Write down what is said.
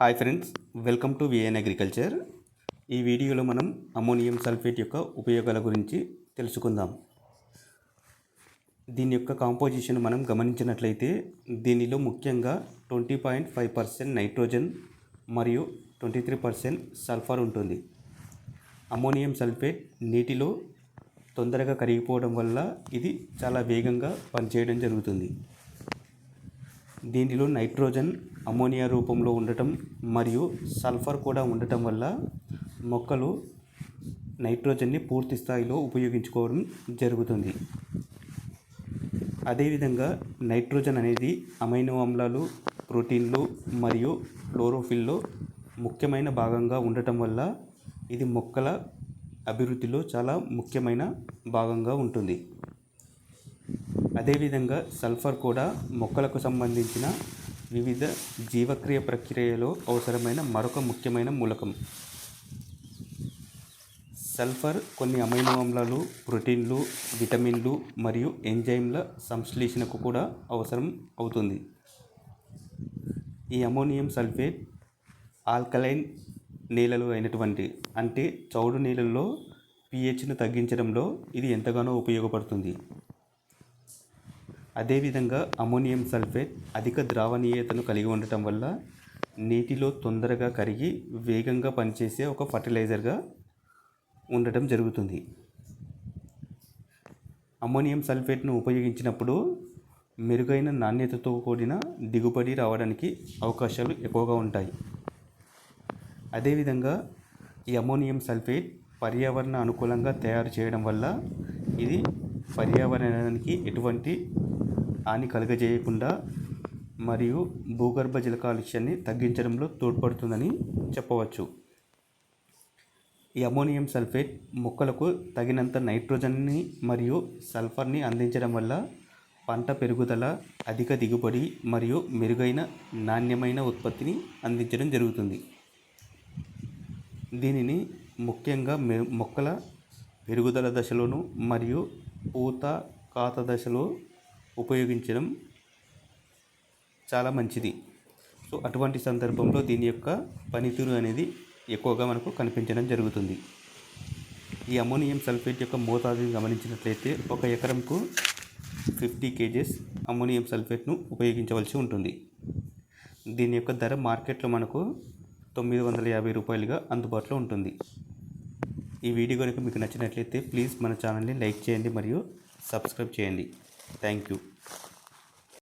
Hi friends welcome to VN agriculture ఈ వీడియోలో మనం అమోనియం సల్ఫేట్ యొక్క ఉపయోగాల గురించి తెలుసుకుందాం. దీని యొక్క కాంపోజిషన్ మనం గమనించినట్లయితే దీనిలో ముఖ్యంగా twenty point five percent nitrogen మరియు ట్వంటీ త్రీ పర్సెంట్ సల్ఫర్ ఉంటుంది. అమోనియం సల్ఫేట్ నీటిలో తొందరగా కరిగిపోవడం వల్ల ఇది చాలా వేగంగా పనిచేయడం జరుగుతుంది. దీనిలో నైట్రోజన్ అమోనియా రూపంలో ఉండటం మరియు సల్ఫర్ కూడా ఉండటం వల్ల మొక్కలు నైట్రోజన్ని పూర్తి స్థాయిలో ఉపయోగించుకోవడం జరుగుతుంది. అదేవిధంగా నైట్రోజన్ అనేది అమైనో ఆమ్లాలు ప్రోటీన్లు మరియు క్లోరోఫిల్లో ముఖ్యమైన భాగంగా ఉండటం వల్ల ఇది మొక్కల అభివృద్ధిలో చాలా ముఖ్యమైన భాగంగా ఉంటుంది. అదేవిధంగా సల్ఫర్ కూడా మొక్కలకు సంబంధించిన వివిధ జీవక్రియ ప్రక్రియలో అవసరమైన మరొక ముఖ్యమైన మూలకం. సల్ఫర్ కొన్ని అమైనో ఆమ్లాలు ప్రోటీన్లు విటమిన్లు మరియు ఎంజైమ్ల సంశ్లేషణకు కూడా అవసరం అవుతుంది. ఈ అమోనియం సల్ఫేట్ ఆల్కలైన్ నేలలు అయినటువంటి అంటే చౌడు నేలల్లో పిహెచ్ను తగ్గించడంలో ఇది ఎంతగానో ఉపయోగపడుతుంది. అదేవిధంగా అమోనియం సల్ఫేట్ అధిక ద్రావణీయతను కలిగి ఉండటం వల్ల నీటిలో తొందరగా కరిగి వేగంగా పనిచేసే ఒక ఫర్టిలైజర్గా ఉండటం జరుగుతుంది. అమోనియం సల్ఫేట్ను ఉపయోగించినప్పుడు మెరుగైన నాణ్యతతో కూడిన దిగుబడి రావడానికి అవకాశాలు ఎక్కువగా ఉంటాయి. అదేవిధంగా ఈ అమోనియం సల్ఫేట్ పర్యావరణ అనుకూలంగా తయారు చేయడం వల్ల ఇది పర్యావరణానికి ఎటువంటి హాని కలుగజేయకుండా మరియు భూగర్భ జల కాలుష్యాన్ని తగ్గించడంలో తోడ్పడుతుందని చెప్పవచ్చు. ఈ అమోనియం సల్ఫేట్ మొక్కలకు తగినంత నైట్రోజన్ని మరియు సల్ఫర్ని అందించడం వల్ల పంట పెరుగుదల అధిక దిగుబడి మరియు మెరుగైన నాణ్యమైన ఉత్పత్తిని అందించడం జరుగుతుంది. దీనిని ముఖ్యంగా మె మొక్కల పెరుగుదల దశలోను మరియు పూత కాత దశలో ఉపయోగించడం చాలా మంచిది. సో అటువంటి సందర్భంలో దీని యొక్క పనితీరు అనేది ఎక్కువగా మనకు కనిపించడం జరుగుతుంది. ఈ అమోనియం సల్ఫేట్ యొక్క మోతాదుని గమనించినట్లయితే ఒక ఎకరంకు ఫిఫ్టీ కేజెస్ అమోనియం సల్ఫేట్ను ఉపయోగించవలసి ఉంటుంది. దీని యొక్క ధర మార్కెట్లో మనకు తొమ్మిది వందల యాభై రూపాయలుగా అందుబాటులో ఉంటుంది. ఈ వీడియో కనుక మీకు నచ్చినట్లయితే ప్లీజ్ మన ఛానల్ని లైక్ చేయండి మరియు సబ్స్క్రైబ్ చేయండి. thank you.